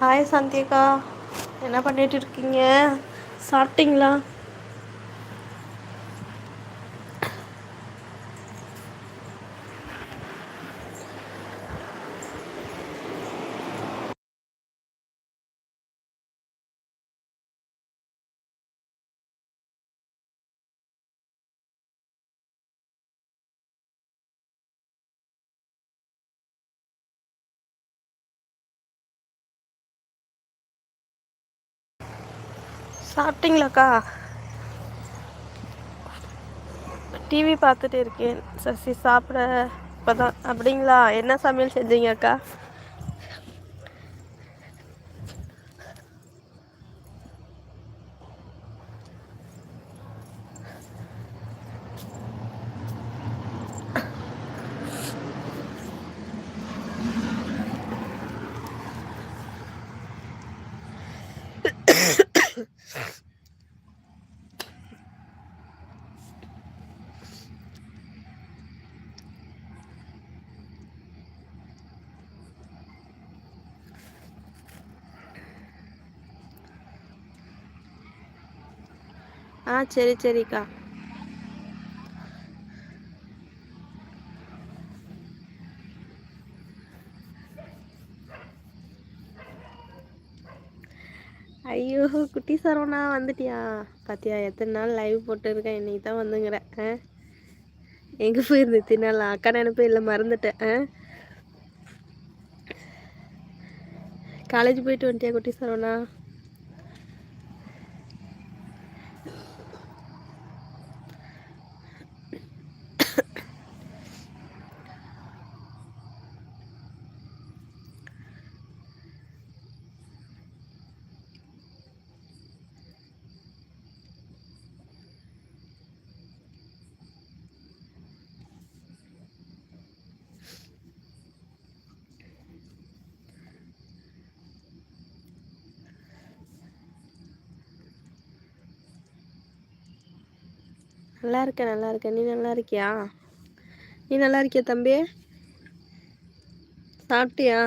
Hi சந்தியக்கா என்ன பண்ணிட்டு இருக்கீங்க? சாப்பிட்டீங்களா? சாப்பிட்டீங்களாக்கா? டிவி பார்த்துட்டு இருக்கேன். சசி சாப்பிட இப்போதான். அப்படிங்களா? என்ன சமையல் செஞ்சீங்கக்கா? ஆ சரி சரிக்கா. ஐயோ குட்டி சரவணா வந்துட்டியா? பாத்தியா எத்தனை நாள் லைவ் போட்டுருக்கேன் இன்னைக்கு தான் வந்துங்கிற ஆ? எங்கே போயிருந்து தின்னால அக்கா நினைப்பே இல்லை மறந்துட்டேன் ஆ? காலேஜ் போயிட்டு வந்துட்டியா குட்டி சரவணா? நல்லா இருக்கேன் நல்லா இருக்கேன் நீ நல்லா இருக்கியா நீ நல்லா இருக்கியா தம்பி? சாப்பிட்டியா?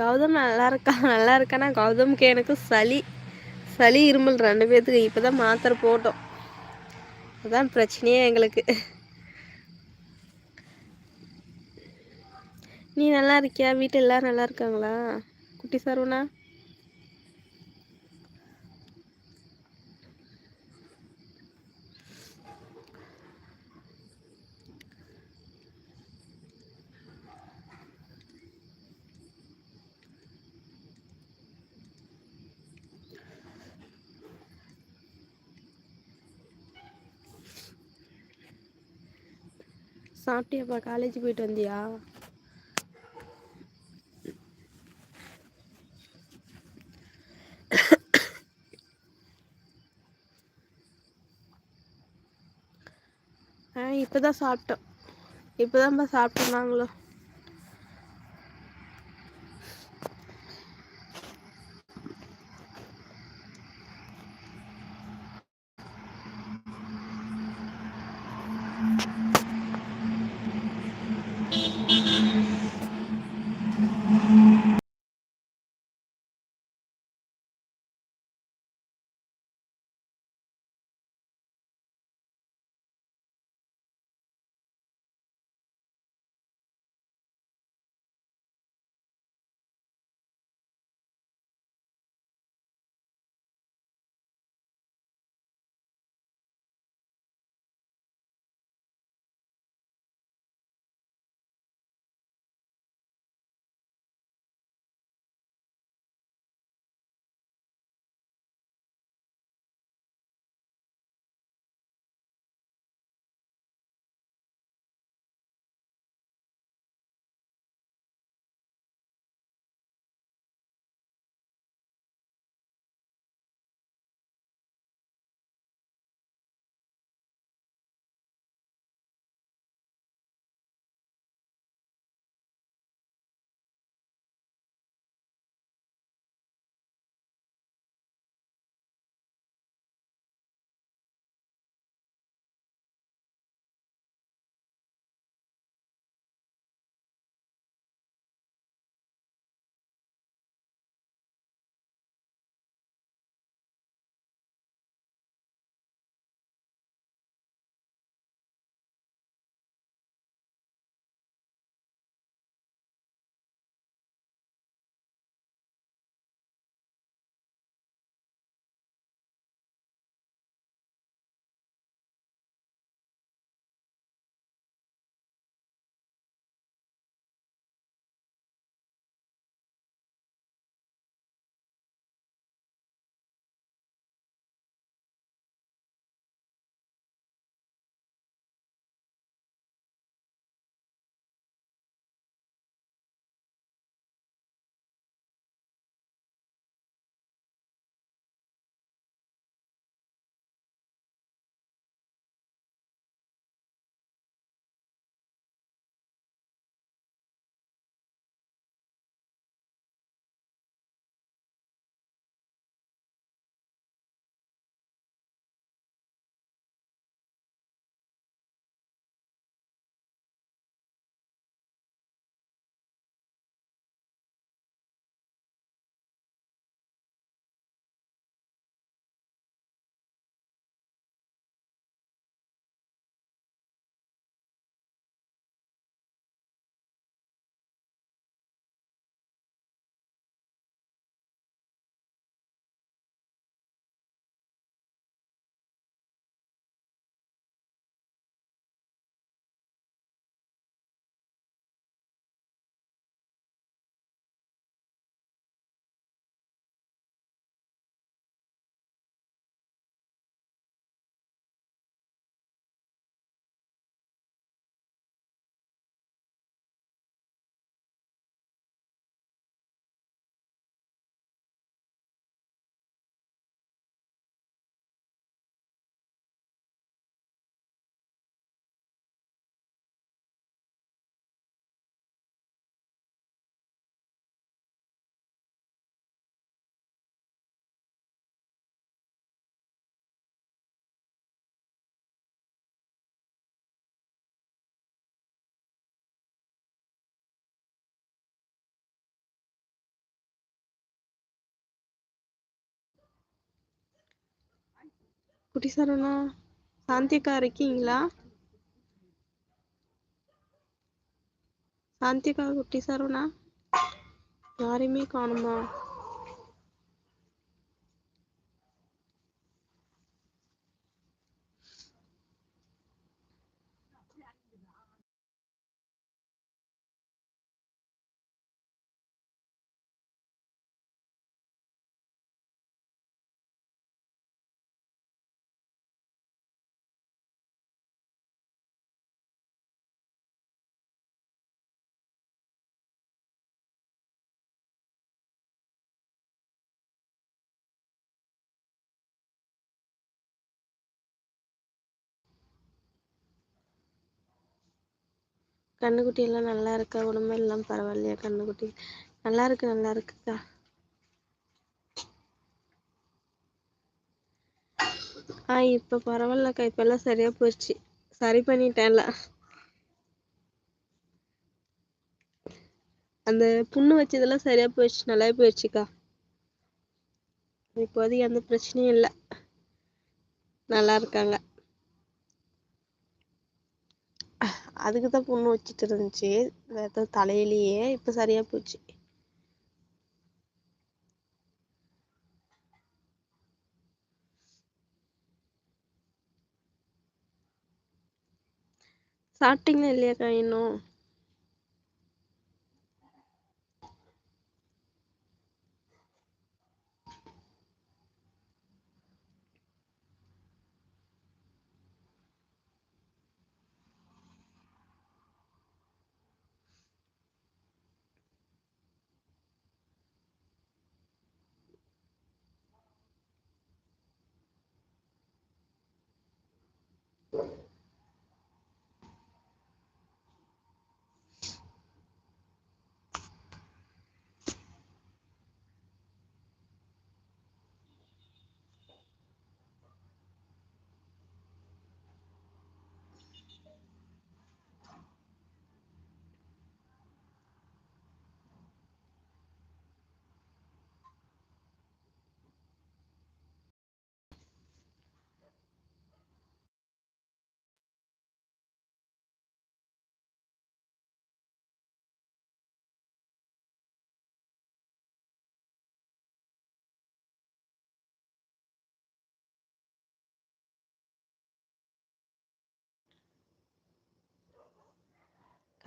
கௌதம் நல்லா இருக்கா நல்லா இருக்கானா கௌதமுக்கு எனக்கு சளி. சளி இருமல் ரெண்டு பேர்த்துக்கு இப்போ தான் மாத்திரை போட்டோம். அதுதான் பிரச்சனையே எங்களுக்கு. நீ நல்லா இருக்கியா? வீட்டில் எல்லோரும் நல்லா இருக்காங்களா? குட்டி சரவணா? சாப்பிட்டியாப்பா? காலேஜ் போயிட்டு வந்தியா? ஆ இப்போ தான் சாப்பிட்டோம். இப்போ தான்ப்பா சாப்பிட்டோம் நாங்களும் குட்டி சரவணா சாந்தியக்கா இருக்கீங்களா சாந்தியக்கா குட்டி சரவணா யாரையுமே காணுமா? கண்ணுக்குட்டி எல்லாம் நல்லா இருக்கா? உடம்பு எல்லாம் பரவாயில்லையா கண்ணுக்குட்டி? நல்லா இருக்கு நல்லா இருக்குக்கா. ஆ இப்ப பரவாயில்லக்கா. இப்ப எல்லாம் சரியா போயிடுச்சு சரி பண்ணிட்டேன்ல. அந்த புண்ணு வச்சதெல்லாம் சரியா போயிடுச்சு. நல்லா போயிடுச்சுக்கா. இப்போதைக்கு எந்த பிரச்சனையும் இல்லை. நல்லா இருக்காங்க. அதுக்கு தான் பொண்ணு வச்சிட்டு இருந்துச்சு. ஏதோ தலையிலேயே. இப்போ சரியாக போச்சு. சாப்பிட்டீங்களா இல்லையாக்கா இன்னும்?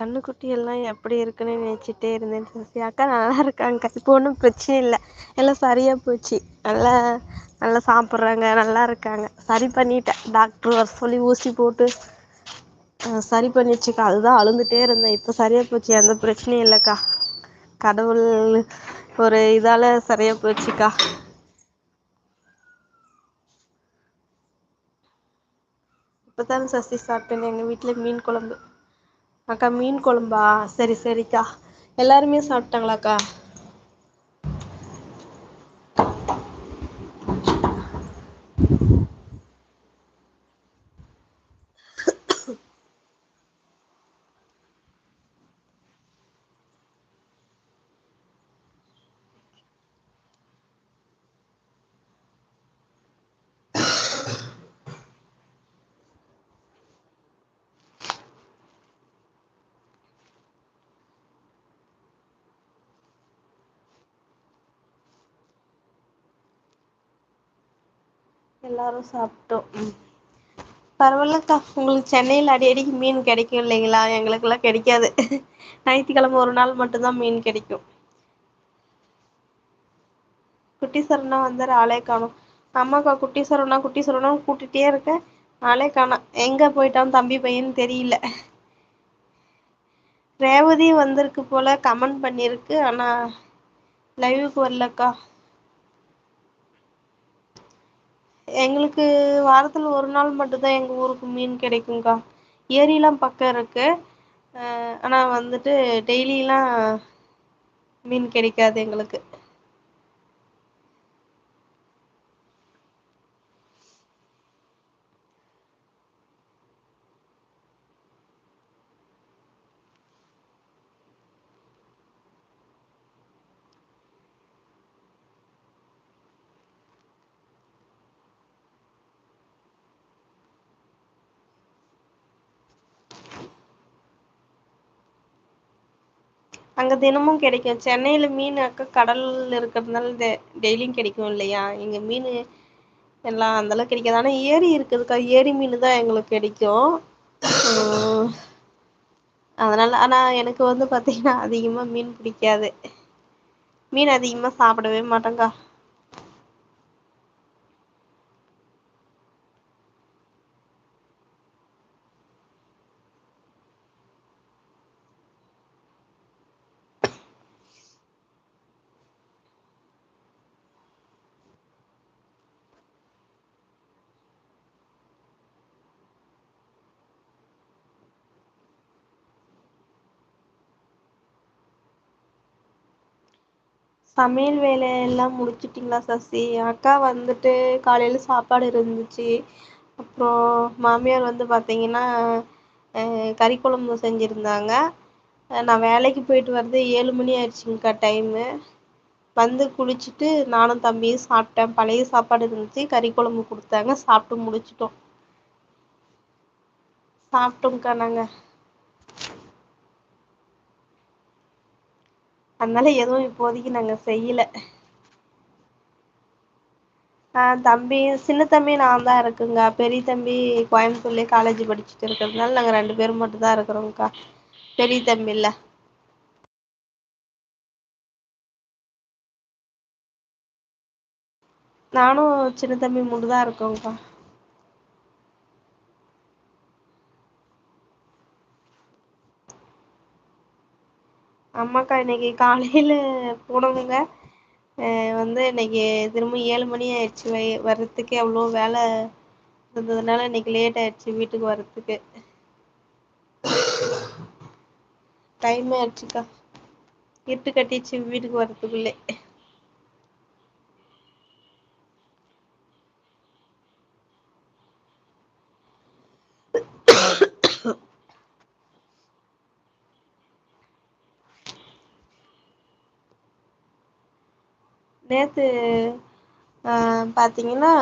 கண்ணுக்குட்டி எல்லாம் எப்படி இருக்குன்னு நினைச்சிட்டே இருந்தேன். சசி அக்கா நல்லா இருக்காங்க. இப்போ ஒன்றும் பிரச்சனை இல்லை. எல்லாம் சரியா போச்சு. நல்லா நல்லா சாப்பிட்றாங்க. நல்லா இருக்காங்க. சரி பண்ணிட்டேன். டாக்டர் வர சொல்லி ஊசி போட்டு சரி சரி பண்ணிடுச்சுக்கா. அதுதான் அழுந்துட்டே இருந்தேன். இப்போ சரியா போச்சு. எந்த பிரச்சனையும் இல்லைக்கா. கடவுள் ஒரு இதால சரியா போச்சுக்கா. இப்போதான் சசி சாப்பிட்டேன். எங்கள் வீட்டில் மீன் குழம்பு. அக்கா மீன் குழம்பா? சரி சரிக்கா. எல்லாருமே சாப்பிட்டாங்களாக்கா? எல்லாரும் சாப்பிட்டோம். பரவாயில்லக்கா. உங்களுக்கு சென்னையில் அடி அடிக்கு மீன் கிடைக்கும் இல்லைங்களா? எங்களுக்கெல்லாம் கிடைக்காது. ஞாயிற்றுக்கிழமை ஒரு நாள் மட்டும்தான் மீன் கிடைக்கும். குட்டி சரணா வந்தாரு ஆளே காணும். ஆமாக்கா குட்டி சரணா குட்டி சரவணான்னு கூட்டிட்டே இருக்கேன் ஆளே காணோம் எங்க போயிட்டான்னு தம்பி பையன்னு தெரியல. ரேவதி வந்திருக்கு போல கமெண்ட் பண்ணிருக்கு ஆனா லைவுக்கு வரலக்கா. எங்களுக்கு வாரத்துல ஒரு நாள் மட்டும்தான் எங்க ஊருக்கு மீன் கிடைக்குங்க்கா ஏரிலாம் பக்கம் இருக்கு. அஹ் ஆனா வந்துட்டு டெய்லிலாம் மீன் கிடைக்காது எங்களுக்கு. அங்க தினமும் கிடைக்கும். சென்னையில மீன் அக்க கடல் இருக்கிறதுனால டெய்லியும் கிடைக்கும் இல்லையா? இங்க மீன் எல்லாம் அந்தளவு கிடைக்காது. ஆனா ஏரி இருக்குதுக்கா ஏரி மீன் தான் எங்களுக்கு கிடைக்கும். ம். அதனால ஆனா எனக்கு வந்து பாத்தீங்கன்னா அதிகமா மீன் பிடிக்காது. மீன் அதிகமா சாப்பிடவே மாட்டேங்கா சமையல் வேலையெல்லாம் முடிச்சிட்டிங்களா சசி? அக்கா வந்துட்டு காலையில சாப்பாடு இருந்துச்சு. அப்புறம் மாமியார் வந்து பாத்தீங்கன்னா அஹ் கறி குழம்பு செஞ்சிருந்தாங்க. நான் வேலைக்கு போயிட்டு வரது ஏழு மணி ஆயிடுச்சுங்கக்கா டைமு வந்து குளிச்சுட்டு நானும் தம்பியும் சாப்பிட்டேன். பழைய சாப்பாடு இருந்துச்சு கறி குழம்பு கொடுத்தாங்க. சாப்பிட்டு முடிச்சிட்டோம். சாப்பிட்டோம்க்கா நாங்க. அதனால எதுவும் இப்போதைக்கு நாங்க செய்யல. ஆஹ் தம்பி சின்ன தம்பி நான் தான் இருக்குங்க பெரிய தம்பி கோயம்புத்தூர்லயே காலேஜ் படிச்சுட்டு இருக்கிறதுனால நாங்க ரெண்டு பேரும் மட்டும் தான் இருக்கிறோம்க்கா பெரிய தம்பி இல்ல. நானும் சின்ன தம்பி மட்டும் தான் இருக்கோங்க்கா ஆமாக்கா இன்னைக்கு காலையில போனவங்க அஹ் வந்து இன்னைக்கு திரும்ப ஏழு மணி ஆயிடுச்சு. வர்றதுக்கே அவ்வளோ வேலை இருந்ததுனால இன்னைக்கு லேட் ஆயிடுச்சு வீட்டுக்கு வர்றதுக்கு. டைம் ஆயிடுச்சுக்கா. இருட்டு கட்டிடுச்சு வீட்டுக்கு வர்றதுக்குள்ளே. நேற்று பார்த்தீங்கன்னா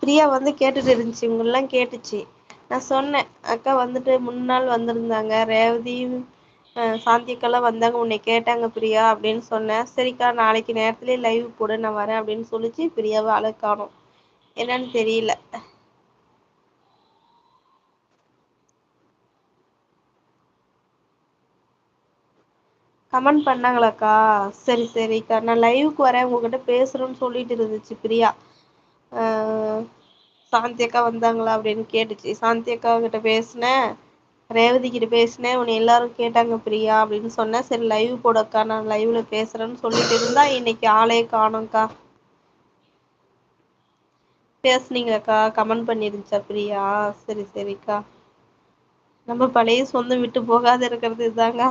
பிரியா வந்து கேட்டுட்டு இருந்துச்சு. இவங்கெல்லாம் கேட்டுச்சு. நான் சொன்னேன் அக்கா வந்துட்டு முன் நாள் வந்திருந்தாங்க. ரேவதியும் சாந்தியக்கெல்லாம் வந்தாங்க. உன்னை கேட்டாங்க பிரியா அப்படின்னு சொன்னேன். சரிக்கா நாளைக்கு நேரத்துலேயே லைவ் போடு. நான் வரேன் அப்படின்னு சொல்லிச்சு. பிரியாவை ஆள என்னன்னு தெரியல. கமெண்ட் பண்ணாங்களாக்கா? சரி சரிக்கா. நான் லைவுக்கு வரேன். உங்ககிட்ட பேசுகிறேன்னு சொல்லிட்டு இருந்துச்சு பிரியா. சாந்தி அக்கா வந்தாங்களா அப்படின்னு கேட்டுச்சு. சாந்தி அக்கா கிட்ட பேசினேன். ரேவதி கிட்ட பேசினேன். உன்னை எல்லாரும் கேட்டாங்க பிரியா அப்படின்னு சொன்னேன். சரி லைவ் போடக்கா. நான் லைவ்ல பேசுறேன்னு சொல்லிட்டு இருந்தா இன்னைக்கு ஆளே காணும்க்கா. பேசுனீங்களாக்கா? கமெண்ட் பண்ணிருந்துச்சா பிரியா? சரி சரிக்கா. நம்ம பழைய சொந்தம் விட்டு போகாத இருக்கிறது இதாங்க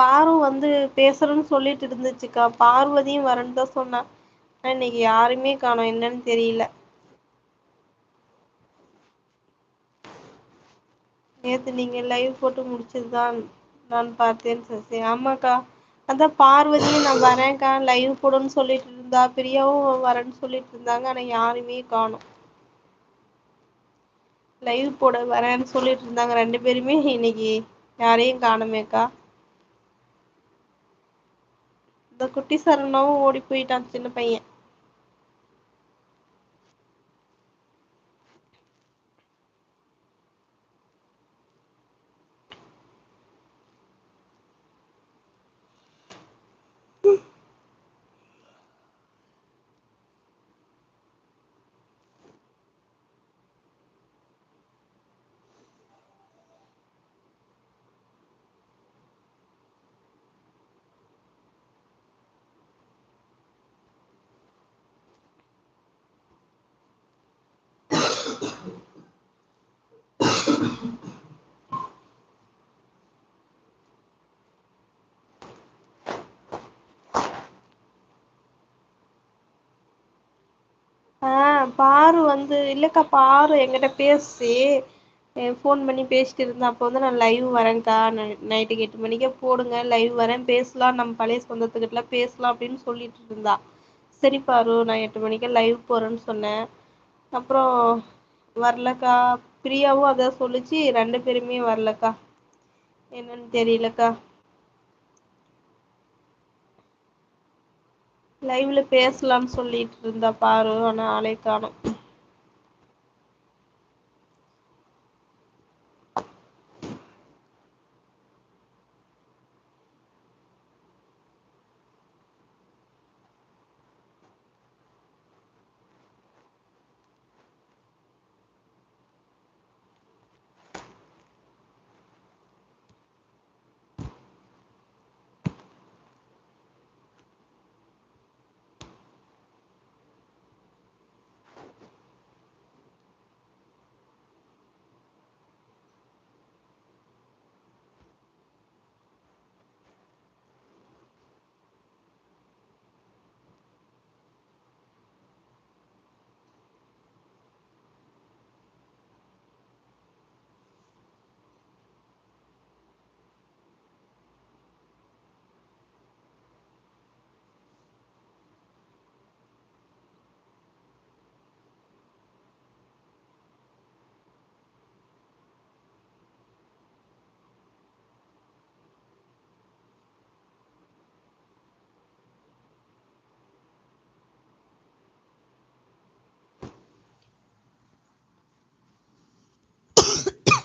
பாரு வந்து பேசுறேன்னு சொல்லிட்டு இருந்துச்சுக்கா. பார்வதியும் வரேன்னு தான் சொன்னா. ஆனா இன்னைக்கு யாருமே காணோம். என்னன்னு தெரியல. நேத்து நீங்க லைவ் போட்டு முடிச்சதுதான் நான் பார்த்தேன் சசி. ஆமாக்கா. அதான் பார்வதியும் நான் வரேன்க்கா. லைவ் போடுன்னு சொல்லிட்டு இருந்தா பிரியாவும் வரேன்னு சொல்லிட்டு இருந்தாங்க. ஆனா யாருமே காணோம். லைவ் போட வரேன்னு சொல்லிட்டு இருந்தாங்க. ரெண்டு பேருமே இன்னைக்கு யாரையும் காணமேக்கா. இந்த குட்டி சரவணாவும் ஓடி போயிட்டான் சின்ன பையன். ஆ பாரு வந்து இல்லக்கா பாரு எங்கிட்ட பேசுச்சு ஃபோன் பண்ணி பேசிட்டு இருந்தா அப்போ வந்து நான் லைவ் வரேன்க்கா. நைட்டுக்கு எட்டு மணிக்கே போடுங்க லைவ் வரேன் பேசலா நம்ம பழைய சொந்தத்துக்கிட்டலாம் பேசலா அப்டின்னு சொல்லிட்டு இருந்தா. சரி பாரு நா எட்டு மணிக்கே லைவ் போறேன்னு சொன்னே அப்றோ வரலக்கா. பிரியாவு அதா சொல்லுச்சு ரெண்டு பேருமே வரலக்கா. என்னன்னு தெரியலக்கா. லைவ்ல பேசலாம்னு சொல்லிட்டு இருந்தா பாரு ஆனா ஆளே காணும்.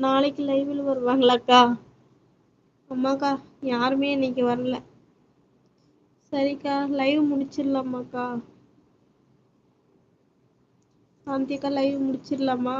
நாளைக்கு லைவ்ல வருவாங்களாக்கா? ஆமாக்கா யாருமே இன்னைக்கு வரல. சரிக்கா லைவ் முடிச்சிடலாமாக்கா? சாந்திக்கா லைவ் முடிச்சிடலாமா?